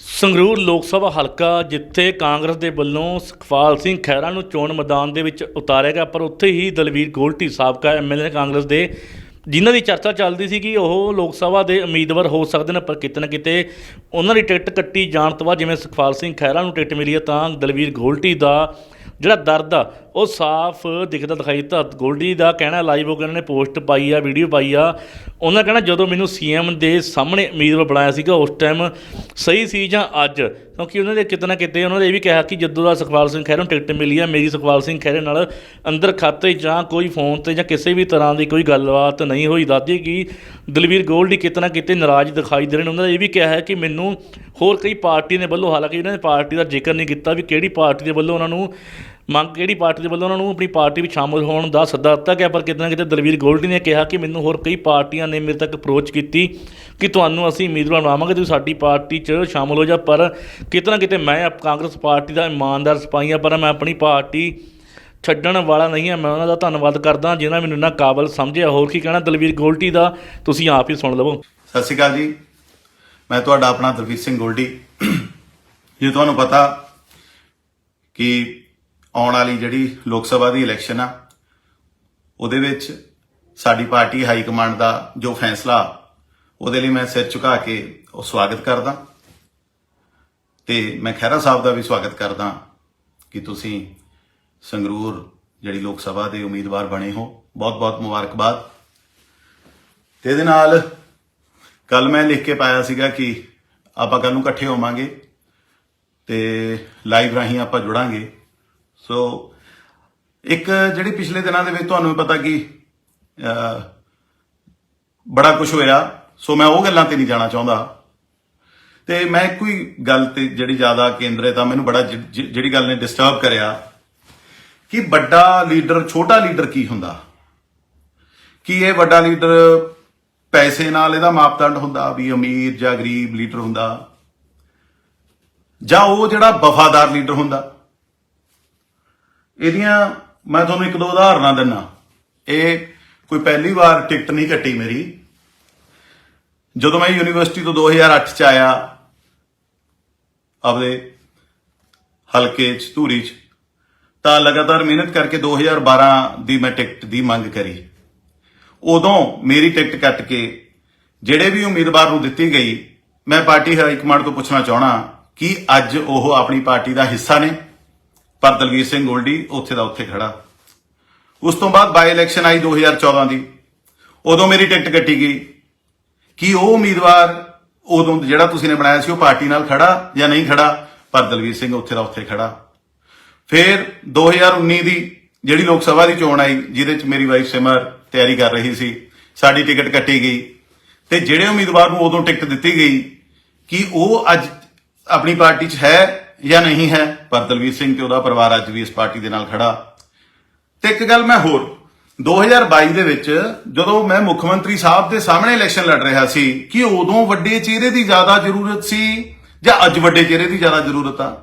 ਸੰਗਰੂਰ ਲੋਕ ਸਭਾ ਹਲਕਾ ਜਿੱਥੇ ਕਾਂਗਰਸ ਦੇ ਵੱਲੋਂ ਸੁਖਪਾਲ ਸਿੰਘ ਖਹਿਰਾ ਨੂੰ ਚੋਣ ਮੈਦਾਨ ਦੇ ਵਿੱਚ ਉਤਾਰਿਆ ਗਿਆ, ਪਰ ਉੱਥੇ ਹੀ ਦਲਵੀਰ ਗੋਲਟੀ ਸਾਬਕਾ ਐਮਐਲਏ ਕਾਂਗਰਸ ਦੇ ਜਿਨ੍ਹਾਂ ਦੀ ਚਰਚਾ ਚੱਲਦੀ ਸੀ ਕਿ ਉਹ ਲੋਕ ਸਭਾ ਦੇ ਉਮੀਦਵਾਰ ਹੋ ਸਕਦੇ ਨੇ, ਪਰ ਕਿਤੇ ਨਾ ਕਿਤੇ ਉਹਨਾਂ ਦੀ ਟਿਕਟ ਕੱਟੀ ਜਾਣ ਤੋਂ ਬਾਅਦ ਜਿਵੇਂ ਸੁਖਪਾਲ ਸਿੰਘ ਖਹਿਰਾ ਨੂੰ ਟਿਕਟ ਮਿਲੀ ਹੈ, ਤਾਂ ਦਲਵੀਰ ਗੋਲਟੀ ਦਾ ਜਿਹੜਾ ਦਰਦ ਆ, ਉਹ ਸਾਫ਼ ਦਿਖਦਾ ਦਿਖਾਈ ਦਿੱਤਾ। ਗੋਲਡੀ ਦਾ ਕਹਿਣਾ ਲਾਈਵ ਹੋ ਕੇ ਉਹਨਾਂ ਨੇ ਪੋਸਟ ਪਾਈ ਆ ਵੀਡੀਓ ਪਾਈ ਆ। ਉਹਨਾਂ ਕਹਿਣਾ ਜਦੋਂ ਮੈਨੂੰ ਸੀਐਮ ਦੇ ਸਾਹਮਣੇ ਉਮੀਦਵਾਰ ਬਣਾਇਆ ਸੀਗਾ, ਉਸ ਟਾਈਮ ਸਹੀ ਸੀ ਜਾਂ ਅੱਜ? ਕਿਉਂਕਿ ਉਹਨਾਂ ਦੇ ਕਿਤੇ ਨਾ ਕਿਤੇ ਉਹਨਾਂ ਨੇ ਇਹ ਵੀ ਕਿਹਾ ਕਿ ਜਦੋਂ ਦਾ ਸੁਖਪਾਲ ਸਿੰਘ ਖਹਿਰਾ ਨੂੰ ਟਿਕਟ ਮਿਲੀ ਆ, ਮੇਰੀ ਸੁਖਪਾਲ ਸਿੰਘ ਖਹਿਰੇ ਨਾਲ ਅੰਦਰ ਖਾਤੇ ਜਾਂ ਕੋਈ ਫੋਨ ਤੇ ਜਾਂ ਕਿਸੇ ਵੀ ਤਰ੍ਹਾਂ ਦੀ ਕੋਈ ਗੱਲਬਾਤ ਨਹੀਂ ਹੋਈ। ਦੱਸਦੀ ਕਿ ਦਲਵੀਰ ਗੋਲਡੀ ਕਿਤੇ ਨਾ ਕਿਤੇ ਨਾਰਾਜ਼ ਦਿਖਾਈ ਦੇ ਰਹੇ ਨੇ। ਉਹਨਾਂ ਨੇ ਇਹ ਵੀ ਕਿਹਾ ਹੈ ਕਿ ਮੈਨੂੰ ਹੋਰ ਕਈ ਪਾਰਟੀ ਦੇ ਵੱਲੋਂ, ਹਾਲਾਂਕਿ ਉਹਨਾਂ ਨੇ ਪਾਰਟੀ ਦਾ ਜ਼ਿਕਰ ਨਹੀਂ ਕੀਤਾ ਵੀ ਕਿਹੜੀ ਪਾਰਟੀ ਦੇ ਵੱਲੋਂ ਉਹਨਾਂ ਨੂੰ ਮੰਗ ਕਿਹੜੀ ਪਾਰਟੀ ਦੇ ਵੱਲੋਂ? ਉਹਨਾਂ ਨੂੰ ਆਪਣੀ ਪਾਰਟੀ ਵਿੱਚ ਸ਼ਾਮਲ ਹੋਣ ਦਾ ਸੱਦਾ ਦਿੱਤਾ ਗਿਆ, ਪਰ ਕਿਤੇ ਨਾ ਕਿਤੇ ਦਲਵੀਰ ਗੋਲਡੀ ਨੇ ਕਿਹਾ ਕਿ ਮੈਨੂੰ ਹੋਰ ਕਈ ਪਾਰਟੀਆਂ ਨੇ ਮੇਰੇ ਤੱਕ ਅਪਰੋਚ ਕੀਤੀ ਕਿ ਤੁਹਾਨੂੰ ਅਸੀਂ ਉਮੀਦਵਾਰ ਬਣਾਵਾਂਗੇ ਤੁਸੀਂ ਸਾਡੀ ਪਾਰਟੀ 'ਚ ਸ਼ਾਮਲ ਹੋ ਜਾ। ਪਰ ਕਿਤੇ ਨਾ ਕਿਤੇ ਮੈਂ ਕਾਂਗਰਸ ਪਾਰਟੀ ਦਾ ਇਮਾਨਦਾਰ ਸਿਪਾਹੀ ਹਾਂ, ਪਰ ਮੈਂ ਆਪਣੀ ਪਾਰਟੀ ਛੱਡਣ ਵਾਲਾ ਨਹੀਂ ਹਾਂ। ਮੈਂ ਉਹਨਾਂ ਦਾ ਧੰਨਵਾਦ ਕਰਦਾ, ਜਿਨ੍ਹਾਂ ਮੈਨੂੰ ਇੰਨਾ ਕਾਬਲ ਸਮਝਿਆ। ਹੋਰ ਕੀ ਕਹਿਣਾ ਦਲਵੀਰ ਗੋਲਟੀ ਦਾ? ਤੁਸੀਂ ਆਪ ਹੀ ਸੁਣ ਲਵੋ। ਸਤਿ ਸ਼੍ਰੀ ਅਕਾਲ ਜੀ। ਮੈਂ ਤੁਹਾਡਾ ਆਪਣਾ ਦਲਵੀਰ ਸਿੰਘ ਗੋਲਡੀ। ਜੇ ਤੁਹਾਨੂੰ ਪਤਾ ਕਿ ਆਉਣ ਵਾਲੀ ਜਿਹੜੀ ਲੋਕ ਸਭਾ ਦੀ ਇਲੈਕਸ਼ਨ ਆ, ਉਹਦੇ ਵਿੱਚ ਸਾਡੀ ਪਾਰਟੀ ਹਾਈ ਕਮਾਂਡ ਦਾ ਜੋ ਫੈਸਲਾ, ਉਹਦੇ ਲਈ ਮੈਂ ਸਿਰ ਝੁਕਾ ਕੇ ਉਹ ਸਵਾਗਤ ਕਰਦਾ। ਤੇ ਮੈਂ ਖਹਿਰਾ ਸਾਹਿਬ ਦਾ ਵੀ ਸਵਾਗਤ ਕਰਦਾ ਕਿ ਤੁਸੀਂ ਸੰਗਰੂਰ ਜਿਹੜੀ ਲੋਕ ਸਭਾ ਦੇ ਉਮੀਦਵਾਰ ਬਣੇ ਹੋ। ਬਹੁਤ ਬਹੁਤ ਮੁਬਾਰਕਬਾਦ। ਤੇ ਇਹਦੇ ਨਾਲ ਕੱਲ ਮੈਂ ਲਿਖ ਕੇ ਪਾਇਆ ਸੀਗਾ ਕਿ ਆਪਾਂ ਕੱਲ ਨੂੰ ਇਕੱਠੇ ਹੋਵਾਂਗੇ ਤੇ ਲਾਈਵ ਰਾਹੀਂ ਆਪਾਂ ਜੁੜਾਂਗੇ। ਸੋ ਇੱਕ ਜਿਹੜੀ ਪਿਛਲੇ ਦਿਨਾਂ ਦੇ ਵਿੱਚ ਤੁਹਾਨੂੰ ਪਤਾ ਕਿ ਬੜਾ ਕੁਝ ਹੋਇਆ। ਸੋ ਮੈਂ ਉਹ ਗੱਲਾਂ ਤੇ ਨਹੀਂ ਜਾਣਾ ਚਾਹੁੰਦਾ। ਤੇ ਮੈਂ ਕੋਈ ਗੱਲ ਤੇ ਜਿਹੜੀ ਜ਼ਿਆਦਾ ਕੇਂਦਰਿਤ ਆ, ਮੈਨੂੰ ਬੜਾ ਜਿ- ਜਿਹੜੀ ਗੱਲ ਨੇ ਡਿਸਟਰਬ ਕਰਿਆ ਕਿ ਵੱਡਾ ਲੀਡਰ, ਛੋਟਾ ਲੀਡਰ ਕੀ ਹੁੰਦਾ? ਕੀ ਇਹ ਵੱਡਾ ਲੀਡਰ ਪੈਸੇ ਨਾਲ ਇਹਦਾ ਮਾਪਦੰਡ ਹੁੰਦਾ ਵੀ ਅਮੀਰ ਜਾਂ ਗਰੀਬ ਲੀਡਰ ਹੁੰਦਾ? ਜਾਂ ਉਹ ਜਿਹੜਾ ਵਫਾਦਾਰ ਲੀਡਰ ਹੁੰਦਾ? ਇਹਦੀਆਂ ਮੈਂ ਤੁਹਾਨੂੰ ਇੱਕ ਦੋ ਉਦਾਹਰਨਾਂ ਦਿੰਨਾ ਇਹ ਕੋਈ ਪਹਿਲੀ ਵਾਰ ਟਿਕਟ ਨਹੀਂ ਕੱਟੀ ਮੇਰੀ। ਜਦੋਂ ਮੈਂ ਯੂਨੀਵਰਸਿਟੀ ਤੋਂ 2008 ਚ ਆਇਆ, ਆਪਦੇ ਹਲਕੇ ਚ, ਧੂਰੀ ਚ, ਤਾਂ ਲਗਾਤਾਰ ਮਿਹਨਤ ਕਰਕੇ 2012 ਦੀ ਮੈਂ ਟਿਕਟ ਦੀ ਮੰਗ ਕਰੀ। ਉਦੋਂ ਮੇਰੀ ਟਿਕਟ ਕੱਟ ਕੇ ਜਿਹੜੇ ਵੀ ਉਮੀਦਵਾਰ ਨੂੰ ਦਿੱਤੀ ਗਈ, ਮੈਂ ਪਾਰਟੀ ਹਾਈ ਕਮਾਂਡ ਤੋਂ ਪੁੱਛਣਾ ਚਾਹਣਾ ਕਿ ਅੱਜ ਉਹ ਆਪਣੀ ਪਾਰਟੀ ਦਾ ਹਿੱਸਾ ਨੇ। ਪਰ ਦਲਵੀਰ ਸਿੰਘ ਗੋਲਡੀ ਉੱਥੇ ਦਾ ਉੱਥੇ ਖੜਾ। ਉਸ ਤੋਂ ਬਾਅਦ ਬਾਈ ਇਲੈਕਸ਼ਨ ਆਈ 2014 ਦੀ। ਉਦੋਂ ਮੇਰੀ ਟਿਕਟ ਕੱਟੀ ਗਈ। ਕਿ ਉਹ ਉਮੀਦਵਾਰ ਉਦੋਂ ਜਿਹੜਾ ਤੁਸੀਂ ਨੇ ਬਣਾਇਆ ਸੀ, ਉਹ ਪਾਰਟੀ ਨਾਲ ਖੜਾ ਜਾਂ ਨਹੀਂ ਖੜਾ? ਪਰ ਦਲਵੀਰ ਸਿੰਘ ਉੱਥੇ ਦਾ ਉੱਥੇ ਖੜਾ। ਫਿਰ 2019 ਦੀ ਜਿਹੜੀ ਲੋਕ ਸਭਾ ਦੀ ਚੋਣ ਆਈ, ਜਿਹਦੇ ਚ ਮੇਰੀ ਵਾਈਫ ਸਿਮਰ ਤਿਆਰੀ ਕਰ ਰਹੀ ਸੀ, ਸਾਡੀ ਟਿਕਟ ਕੱਟੀ ਗਈ। ਤੇ ਜਿਹੜੇ ਉਮੀਦਵਾਰ ਨੂੰ ਉਦੋਂ ਟਿਕਟ ਦਿੱਤੀ ਗਈ, ਕਿ ਉਹ ਅੱਜ ਆਪਣੀ ਪਾਰਟੀ 'ਚ ਹੈ? ਜਾਂ ਨਹੀਂ ਹੈ, ਪਰ ਦਲਵੀਰ ਸਿੰਘ ਤੇ ਉਹਦਾ ਪਰਿਵਾਰ ਅੱਜ ਵੀ ਇਸ ਪਾਰਟੀ ਦੇ ਨਾਲ ਖੜਾ। ਤੇ ਇੱਕ ਗੱਲ ਮੈਂ ਹੋਰ 2022 ਦੇ ਵਿੱਚ ਜਦੋਂ ਮੈਂ ਮੁੱਖ ਮੰਤਰੀ ਸਾਹਿਬ ਦੇ ਸਾਹਮਣੇ ਇਲੈਕਸ਼ਨ ਲੜ ਰਿਹਾ ਸੀ, ਕਿ ਉਦੋਂ ਵੱਡੇ ਚਿਹਰੇ ਦੀ ਜ਼ਿਆਦਾ ਜ਼ਰੂਰਤ ਸੀ, ਜਾਂ ਅੱਜ ਵੱਡੇ ਚਿਹਰੇ ਦੀ ਜ਼ਿਆਦਾ ਜ਼ਰੂਰਤ ਆ?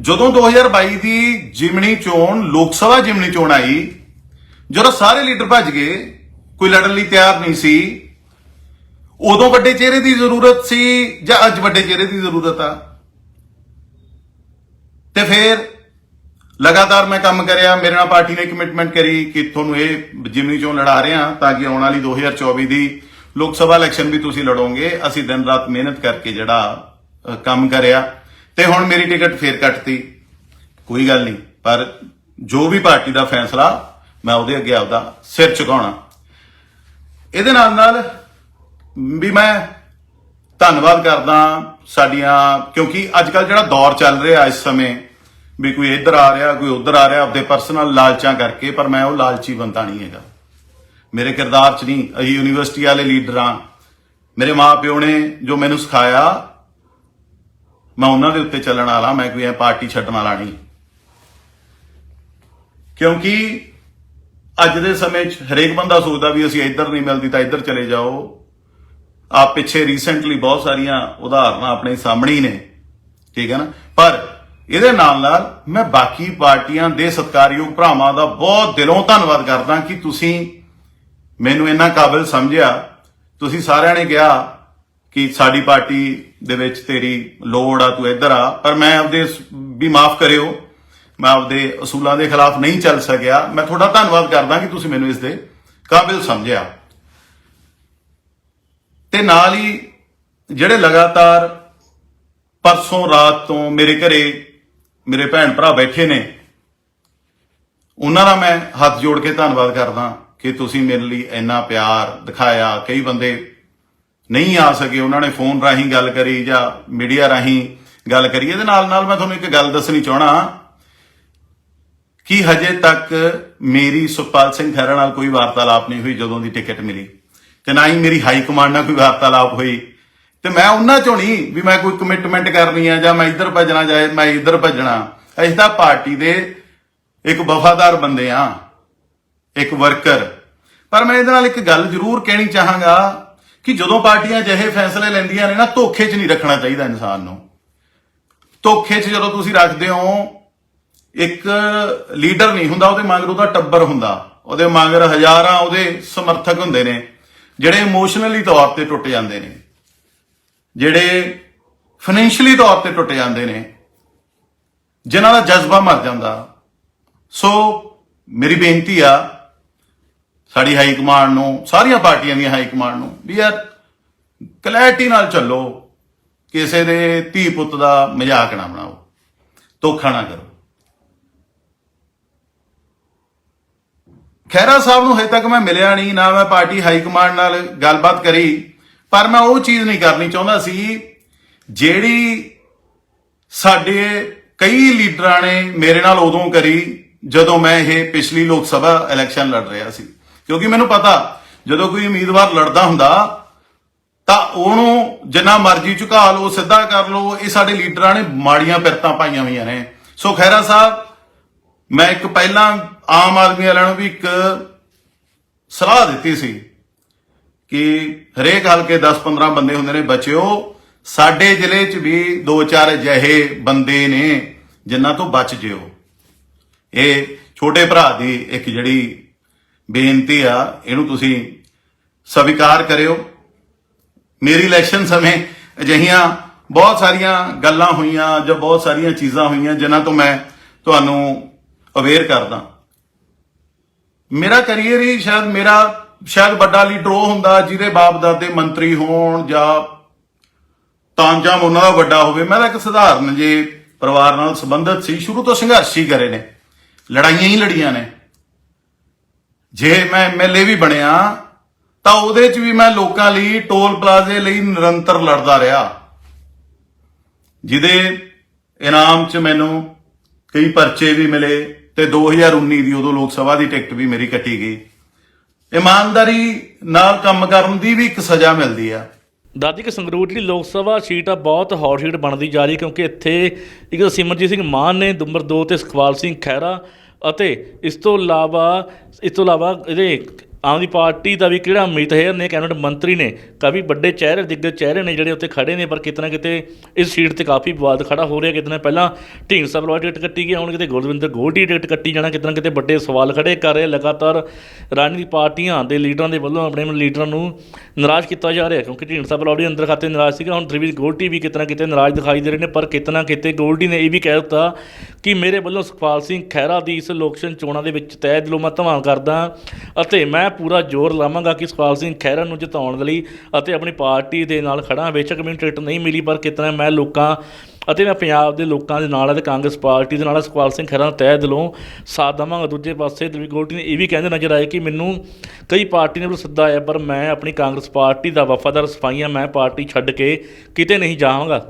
ਜਦੋਂ 2022 ਦੀ ਜਿਮਣੀ ਚੋਣ, ਲੋਕ ਸਭਾ ਜਿਮਣੀ ਚੋਣ ਆਈ, ਜਦੋਂ ਸਾਰੇ ਲੀਡਰ ਭੱਜ ਗਏ, ਕੋਈ ਲੜਨ ਲਈ ਤਿਆਰ ਨਹੀਂ ਸੀ, ਉਦੋਂ ਵੱਡੇ ਚਿਹਰੇ ਦੀ ਜ਼ਰੂਰਤ ਸੀ ਜਾਂ ਅੱਜ ਵੱਡੇ ਚਿਹਰੇ ਦੀ ਜ਼ਰੂਰਤ ਆ? ਤੇ ਫਿਰ ਲਗਾਤਾਰ ਮੈਂ ਕੰਮ ਕਰਿਆ, ਮੇਰੇ ਨਾਲ ਪਾਰਟੀ ਨੇ ਕਮਿਟਮੈਂਟ ਕਰੀ ਕਿ ਤੁਹਾਨੂੰ ਇਹ ਜਿਮਨੀ ਚੋਂ ਲੜਾ ਰਹੇ ਹਾਂ ਤਾਂ ਕਿ ਆਉਣ ਵਾਲੀ 2024 ਦੀ ਲੋਕ ਸਭਾ ਇਲੈਕਸ਼ਨ ਵੀ ਤੁਸੀਂ ਲੜੋਗੇ। ਅਸੀਂ ਦਿਨ ਰਾਤ ਮਿਹਨਤ ਕਰਕੇ ਜਿਹੜਾ ਕੰਮ ਕਰਿਆ ਤੇ ਹੁਣ ਮੇਰੀ ਟਿਕਟ ਫੇਰ ਕੱਟਤੀ। ਕੋਈ ਗੱਲ ਨਹੀਂ, ਪਰ ਜੋ ਵੀ ਪਾਰਟੀ ਦਾ ਫੈਸਲਾ, ਮੈਂ ਉਹਦੇ ਅੱਗੇ ਆਪਦਾ ਸਿਰ ਝੁਕਾਉਣਾ। ਇਹਦੇ ਨਾਲ ਨਾਲ ਵੀ ਮੈਂ ਧੰਨਵਾਦ ਕਰਦਾ ਸਾਡੀਆਂ, ਕਿਉਂਕਿ ਅੱਜ ਕੱਲ ਜਿਹੜਾ ਦੌਰ ਚੱਲ ਰਿਹਾ ਇਸ ਸਮੇਂ, ਵੀ ਕੋਈ ਇੱਧਰ ਆ ਰਿਹਾ, ਕੋਈ ਉੱਧਰ ਆ ਰਿਹਾ, ਆਪਦੇ ਪਰਸਨਲ ਲਾਲਚਾਂ ਕਰਕੇ, ਪਰ ਮੈਂ ਉਹ ਲਾਲਚੀ ਬੰਦਾ ਨਹੀਂ ਹੈਗਾ। ਮੇਰੇ ਕਿਰਦਾਰ 'ਚ ਨਹੀਂ, ਅਸੀਂ ਯੂਨੀਵਰਸਿਟੀ ਵਾਲੇ ਲੀਡਰਾਂ ਮੇਰੇ ਮਾਪਿਓ ਨੇ ਜੋ ਮੈਨੂੰ ਸਿਖਾਇਆ, ਮੈਂ ਉਹਨਾਂ ਦੇ ਉੱਤੇ ਚੱਲਣ ਵਾਲਾ, ਮੈਂ ਕੋਈ ਐ ਪਾਰਟੀ ਛੱਡਣ ਵਾਲਾ ਨਹੀਂ। ਕਿਉਂਕਿ ਅੱਜ ਦੇ ਸਮੇਂ 'ਚ ਹਰੇਕ ਬੰਦਾ ਸੋਚਦਾ ਵੀ ਅਸੀਂ ਇੱਧਰ ਨਹੀਂ ਮਿਲਦੀ ਤਾਂ ਇੱਧਰ ਚਲੇ ਜਾਓ। ਆਪ ਪਿੱਛੇ ਰੀਸੈਂਟਲੀ ਬਹੁਤ ਸਾਰੀਆਂ ਉਦਾਹਰਨਾਂ ਆਪਣੇ ਸਾਹਮਣੇ ਹੀ ਨੇ, ਠੀਕ ਹੈ ਨਾ? ਪਰ ਇਹਦੇ ਨਾਲ ਨਾਲ ਮੈਂ ਬਾਕੀ ਪਾਰਟੀਆਂ ਦੇ ਸਤਿਕਾਰਯੋਗ ਭਰਾਵਾਂ ਦਾ ਬਹੁਤ ਦਿਲੋਂ ਧੰਨਵਾਦ ਕਰਦਾ ਕਿ ਤੁਸੀਂ ਮੈਨੂੰ ਇੰਨਾ ਕਾਬਿਲ ਸਮਝਿਆ। ਤੁਸੀਂ ਸਾਰਿਆਂ ਨੇ ਕਿਹਾ ਕਿ ਸਾਡੀ ਪਾਰਟੀ ਦੇ ਵਿੱਚ ਤੇਰੀ ਲੋੜ ਆ, ਤੂੰ ਇੱਧਰ ਆ, ਪਰ ਮੈਂ ਆਪਦੇ ਵੀ ਮਾਫ ਕਰਿਓ। ਮੈਂ ਆਪਦੇ ਅਸੂਲਾਂ ਦੇ ਖਿਲਾਫ ਨਹੀਂ ਚੱਲ ਸਕਿਆ। ਮੈਂ ਤੁਹਾਡਾ ਧੰਨਵਾਦ ਕਰਦਾ ਕਿ ਤੁਸੀਂ ਮੈਨੂੰ ਇਸ ਦੇ ਕਾਬਿਲ ਸਮਝਿਆ। ਤੇ ਨਾਲ ਹੀ ਜਿਹੜੇ ਲਗਾਤਾਰ ਪਰਸੋਂ ਰਾਤ ਤੋਂ ਮੇਰੇ ਘਰੇ ਮੇਰੇ ਭੈਣ ਭਰਾ ਬੈਠੇ ਨੇ, ਉਹਨਾਂ ਦਾ ਮੈਂ ਹੱਥ ਜੋੜ ਕੇ ਧੰਨਵਾਦ ਕਰਦਾ ਕਿ ਤੁਸੀਂ ਮੇਰੇ ਲਈ ਇੰਨਾ ਪਿਆਰ ਦਿਖਾਇਆ। ਕਈ ਬੰਦੇ ਨਹੀਂ ਆ ਸਕੇ, ਉਹਨਾਂ ਨੇ ਫੋਨ ਰਾਹੀਂ ਗੱਲ ਕਰੀ ਜਾਂ ਮੀਡੀਆ ਰਾਹੀਂ ਗੱਲ ਕਰੀ। ਇਹਦੇ ਨਾਲ ਨਾਲ ਮੈਂ ਤੁਹਾਨੂੰ ਇੱਕ ਗੱਲ ਦੱਸਣੀ ਚਾਹਣਾ ਕਿ ਹਜੇ ਤੱਕ ਮੇਰੀ ਸੁਖਪਾਲ ਸਿੰਘ ਖਹਿਰਾ ਨਾਲ ਕੋਈ ਵਾਰਤਾਲਾਪ ਨਹੀਂ ਹੋਈ ਜਦੋਂ ਦੀ ਟਿਕਟ ਮਿਲੀ। ਤੇ ਨਾ ਹੀ ਮੇਰੀ ਹਾਈ ਕਮਾਂਡ ਨਾਲ ਕੋਈ ਵਾਰਤਾਲਾਪ ਹੋਈ। ਤੇ ਮੈਂ ਉਹਨਾਂ ਚੋਂ ਨਹੀਂ ਵੀ ਮੈਂ ਕੋਈ ਕਮਿਟਮੈਂਟ ਕਰਨੀ ਆ ਜਾਂ ਮੈਂ ਇੱਧਰ ਭੱਜਣਾ ਜਾਂ ਮੈਂ ਇੱਧਰ ਭੱਜਣਾ। ਅਸੀਂ ਤਾਂ ਪਾਰਟੀ ਦੇ ਇੱਕ ਵਫਾਦਾਰ ਬੰਦੇ ਆ, ਇੱਕ ਵਰਕਰ ਪਰ ਮੈਂ ਇਹਦੇ ਨਾਲ ਇੱਕ ਗੱਲ ਜ਼ਰੂਰ ਕਹਿਣੀ ਚਾਹਾਂਗਾ ਕਿ ਜਦੋਂ ਪਾਰਟੀਆਂ ਅਜਿਹੇ ਫੈਸਲੇ ਲੈਂਦੀਆਂ ਨੇ ਨਾ, ਧੋਖੇ 'ਚ ਨਹੀਂ ਰੱਖਣਾ ਚਾਹੀਦਾ ਇਨਸਾਨ ਨੂੰ। ਧੋਖੇ 'ਚ ਜਦੋਂ ਤੁਸੀਂ ਰੱਖਦੇ ਹੋ, ਇੱਕ ਲੀਡਰ ਨਹੀਂ ਹੁੰਦਾ, ਉਹਦੇ ਮਗਰ ਉਹਦਾ ਟੱਬਰ ਹੁੰਦਾ। ਉਹਦੇ ਮਗਰ ਹਜ਼ਾਰਾਂ ਉਹਦੇ ਸਮਰਥਕ ਹੁੰਦੇ ਨੇ। ਜਿਹੜੇ ਇਮੋਸ਼ਨਲੀ ਤੌਰ ਤੇ ਟੁੱਟ ਜਾਂਦੇ ਨੇ, ਜਿਹੜੇ ਫਾਈਨੈਂਸ਼ੀਅਲੀ ਤੌਰ ਤੇ ਟੁੱਟ ਜਾਂਦੇ ਨੇ, ਜਿਨ੍ਹਾਂ ਦਾ ਜਜ਼ਬਾ ਮਰ ਜਾਂਦਾ। ਸੋ ਮੇਰੀ ਬੇਨਤੀ ਆ, ਸਾਡੀ ਹਾਈ ਕਮਾਂਡ ਨੂੰ, ਸਾਰੀਆਂ ਪਾਰਟੀਆਂ ਦੀਆਂ ਹਾਈ ਕਮਾਂਡ ਨੂੰ, ਵੀ ਯਾਰ ਕਲੈਰਿਟੀ ਨਾਲ ਚੱਲੋ, ਕਿਸੇ ਦੇ ਧੀ ਪੁੱਤ ਦਾ ਮਜ਼ਾਕ ਨਾ ਬਣਾਓ, ਧੋਖਾ ਨਾ ਕਰੋ। ਖਹਿਰਾ ਸਾਹਿਬ ਨੂੰ ਹਜੇ ਤੱਕ ਮੈਂ ਮਿਲਿਆ ਨਹੀਂ, ਨਾ ਮੈਂ ਪਾਰਟੀ ਹਾਈ ਕਮਾਂਡ ਨਾਲ ਗੱਲਬਾਤ ਕਰੀ, ਪਰ ਮੈਂ ਉਹ ਚੀਜ਼ ਨਹੀਂ ਕਰਨੀ ਚਾਹੁੰਦਾ ਸੀ, ਜਿਹੜੀ ਸਾਡੇ ਕਈ ਲੀਡਰਾਂ ਨੇ ਮੇਰੇ ਨਾਲ ਉਦੋਂ ਕਰੀ, ਜਦੋਂ ਮੈਂ ਇਹ ਪਿਛਲੀ ਲੋਕ ਸਭਾ ਇਲੈਕਸ਼ਨ ਲੜ ਰਿਹਾ ਸੀ। ਕਿਉਂਕਿ ਮੈਨੂੰ ਪਤਾ, ਜਦੋਂ ਕੋਈ ਉਮੀਦਵਾਰ ਲੜਦਾ ਹੁੰਦਾ, ਤਾਂ ਉਹਨੂੰ ਜਿੰਨਾ ਮਰਜ਼ੀ ਝੁਕਾ ਲਓ, ਸਿੱਧਾ ਕਰ ਲਓ, ਇਹ ਸਾਡੇ ਲੀਡਰਾਂ ਨੇ ਮਾੜੀਆਂ ਪਿਰਤਾਂ ਪਾਈਆਂ ਹੋਈਆਂ ਨੇ। ਸੋ ਖੈਰਾ ਸਾਹਿਬ ਮੈਂ ਇੱਕ ਪਹਿਲਾਂ ਆਮ ਆਦਮੀ ਵਾਲਿਆਂ ਨੂੰ ਵੀ ਇੱਕ ਸਲਾਹ ਦਿੱਤੀ ਸੀ ਕਿ ਹਰੇਕ ਹਲਕੇ 10-15 ਬੰਦੇ ਹੁੰਦੇ ਨੇ, ਬਚਿਓ। ਸਾਡੇ ਜ਼ਿਲ੍ਹੇ 'ਚ ਵੀ ਦੋ ਚਾਰ ਅਜਿਹੇ ਬੰਦੇ ਨੇ ਜਿਨ੍ਹਾਂ ਤੋਂ ਬਚ ਜਿਓ। ਇਹ ਛੋਟੇ ਭਰਾ ਦੀ ਇੱਕ ਜਿਹੜੀ ਬੇਨਤੀ ਆ, ਇਹਨੂੰ ਤੁਸੀਂ ਸਵੀਕਾਰ ਕਰਿਓ। ਮੇਰੀ ਇਲੈਕਸ਼ਨ ਸਮੇਂ ਅਜਿਹੀਆਂ ਬਹੁਤ ਸਾਰੀਆਂ ਗੱਲਾਂ ਹੋਈਆਂ ਜਾਂ ਬਹੁਤ ਸਾਰੀਆਂ ਚੀਜ਼ਾਂ ਹੋਈਆਂ, ਜਿਨ੍ਹਾਂ ਤੋਂ ਮੈਂ ਤੁਹਾਨੂੰ ਅਵੇਅਰ ਕਰਦਾ। ਮੇਰਾ ਕੈਰੀਅਰ ਹੀ ਸ਼ਾਇਦ ਮੇਰਾ, ਸ਼ਾਇਦ ਵੱਡਾ ਲੀਡਰ ਉਹ ਹੁੰਦਾ ਜਿਹਦੇ ਬਾਪ ਦਾਦੇ ਮੰਤਰੀ ਹੋਣ ਜਾਂ ਤਾਂਜਾਮ ਉਹਨਾਂ ਦਾ ਵੱਡਾ ਹੋਵੇ। ਮੈਂ ਤਾਂ ਇੱਕ ਸਧਾਰਨ ਜੇ ਪਰਿਵਾਰ ਨਾਲ ਸੰਬੰਧਿਤ ਸੀ, ਸ਼ੁਰੂ ਤੋਂ ਸੰਘਰਸ਼ ਹੀ ਕਰੇ ਨੇ। ਲੜਾਈਆਂ ਹੀ ਲੜੀਆਂ ਨੇ। ਜੇ ਮੈਂ ਐਮਐਲਏ ਵੀ ਬਣਿਆ, ਤਾਂ ਉਹਦੇ 'ਚ ਵੀ ਮੈਂ ਲੋਕਾਂ ਲਈ ਟੋਲ ਪਲਾਜ਼ੇ ਲਈ ਨਿਰੰਤਰ ਲੜਦਾ ਰਿਹਾ। ਜਿਹਦੇ ਇਨਾਮ 'ਚ ਮੈਨੂੰ ਕਈ ਪਰਚੇ ਵੀ ਮਿਲੇ। ਤੇ 2019 ਦੀ ਉਦੋਂ ਲੋਕ ਸਭਾ ਦੀ ਟਿਕਟ ਵੀ ਮੇਰੀ ਕੱਟੀ ਗਈ। ਇਮਾਨਦਾਰੀ ਨਾਲ ਕੰਮ ਕਰਨ ਦੀ ਵੀ ਇੱਕ ਸਜ਼ਾ ਮਿਲਦੀ ਆ। ਦਾਦੀ ਕਿ ਸੰਗਰੂਰ ਜਿਹੜੀ ਲੋਕ ਸਭਾ ਸੀਟ ਆ, ਬਹੁਤ ਹੌਟ ਸੀਟ ਬਣਦੀ ਜਾ ਰਹੀ ਕਿਉਂਕਿ ਇੱਥੇ ਇੱਕ ਸਿਮਰਜੀਤ ਸਿੰਘ ਮਾਨ ਨੇ ਨੰਬਰ 2 ਤੇ ਸੁਖਪਾਲ ਸਿੰਘ ਖਹਿਰਾ ਅਤੇ ਇਸ ਤੋਂ ਇਲਾਵਾ, ਇਸ ਤੋਂ ਇਲਾਵਾ ਇਹਦੇ ਆਮ ਆਦਮੀ ਪਾਰਟੀ ਦਾ ਵੀ ਕਿਹੜਾ ਅਮਿਤ ਹੈਰ ਨੇ ਕੈਬਨਿਟ ਮੰਤਰੀ ਨੇ, ਕਾਫੀ ਵੱਡੇ ਚਿਹਰੇ ਦਿੱਗਜ ਚਿਹਰੇ ਨੇ ਜਿਹੜੇ ਉੱਥੇ ਖੜੇ ਨੇ, ਪਰ ਕਿਤੇ ਨਾ ਕਿਤੇ ਇਸ ਸੀਟ ਤੇ ਕਾਫੀ ਵਿਵਾਦ ਖੜਾ ਹੋ ਰਿਹਾ ਕਿਤੇ ਨਾ ਪਹਿਲਾਂ ਢੀਂਡਸਾ ਵੱਲੋਂ ਟਿਕਟ ਕੱਟੀ ਗਈ, ਹੁਣ ਕਿਤੇ ਗੁਰਵਿੰਦਰ ਗੋਲਡੀ ਟਿਕਟ ਕੱਟੀ ਜਾਣਾ ਕਿਤੇ ਨਾ ਕਿਤੇ ਵੱਡੇ ਸਵਾਲ ਖੜੇ ਕਰ ਰਹੇ, ਲਗਾਤਾਰ ਰਾਜਨੀਤਿਕ ਪਾਰਟੀਆਂ ਦੇ ਲੀਡਰਾਂ ਦੇ ਵੱਲੋਂ ਆਪਣੇ ਲੀਡਰਾਂ ਨੂੰ ਨਾਰਾਜ਼ ਕੀਤਾ ਜਾ ਰਿਹਾ, ਕਿਉਂਕਿ ਢੀਂਡਸਾ ਬਲੌੜੀ ਅੰਦਰ ਖਾਤੇ ਨਾਰਾਜ਼ ਸੀਗਾ, ਹੁਣ ਤ੍ਰਿਵੀਜ ਗੋਲਡੀ ਵੀ ਕਿਤੇ ਨਾ ਕਿਤੇ ਨਾਰਾਜ਼ ਦਿਖਾਈ ਦੇ ਰਹੇ ਨੇ, ਪਰ ਕਿਤੇ ਨਾ ਕਿਤੇ ਗੋਲਡੀ ਨੇ ਇਹ ਵੀ ਕਹਿ ਦਿੱਤਾ ਕਿ ਮੇਰੇ ਵੱਲੋਂ ਸੁਖਪਾਲ ਸਿੰਘ ਖਹਿਰਾ ਦੀ ਇਸ ਲੋਕਸਭਾ ਚੋਣਾਂ ਦੇ ਵਿੱਚ ਤੈਅ ਦਿਲੋਂ ਮੈਂ ਧੰਨਵਾਦ ਕਰਦਾ ਅਤੇ ਮੈਂ ਪੂਰਾ ਜ਼ੋਰ ਲਾਵਾਂਗਾ ਕਿ ਸੁਖਪਾਲ ਸਿੰਘ ਖਹਿਰਾ ਨੂੰ ਜਿਤਾਉਣ ਦੇ ਲਈ ਅਤੇ ਆਪਣੀ ਪਾਰਟੀ ਦੇ ਨਾਲ ਖੜਾ ਬੇਸ਼ੱਕ ਮੈਨੂੰ ਟਿਕਟ ਨਹੀਂ ਮਿਲੀ, ਪਰ ਕਿਤਨਾ ਮੈਂ ਲੋਕਾਂ ਅਤੇ ਮੈਂ ਪੰਜਾਬ ਦੇ ਲੋਕਾਂ ਦੇ ਨਾਲ ਅਤੇ ਕਾਂਗਰਸ ਪਾਰਟੀ ਦੇ ਨਾਲ ਸੁਖਪਾਲ ਸਿੰਘ ਖਹਿਰਾ ਦਾ ਤਹਿ ਦਿਲੋਂ ਸਾਥ ਦੇਵਾਂਗਾ। ਦੂਜੇ ਪਾਸੇ ਦਲਵੀਰ ਗੋਲਟੀ ਨੇ ਇਹ ਵੀ ਕਹਿੰਦੇ ਨਜ਼ਰ ਆਏ ਕਿ ਮੈਨੂੰ ਕਈ ਪਾਰਟੀ ਨੇ ਵੱਲੋਂ ਸੱਦਾ ਆਇਆ, ਪਰ ਮੈਂ ਆਪਣੀ ਕਾਂਗਰਸ ਪਾਰਟੀ ਦਾ ਵਫਾਦਾਰ ਸਿਪਾਹੀ ਹਾਂ ਮੈਂ ਪਾਰਟੀ ਛੱਡ ਕੇ ਕਿਤੇ ਨਹੀਂ ਜਾਵਾਂਗਾ।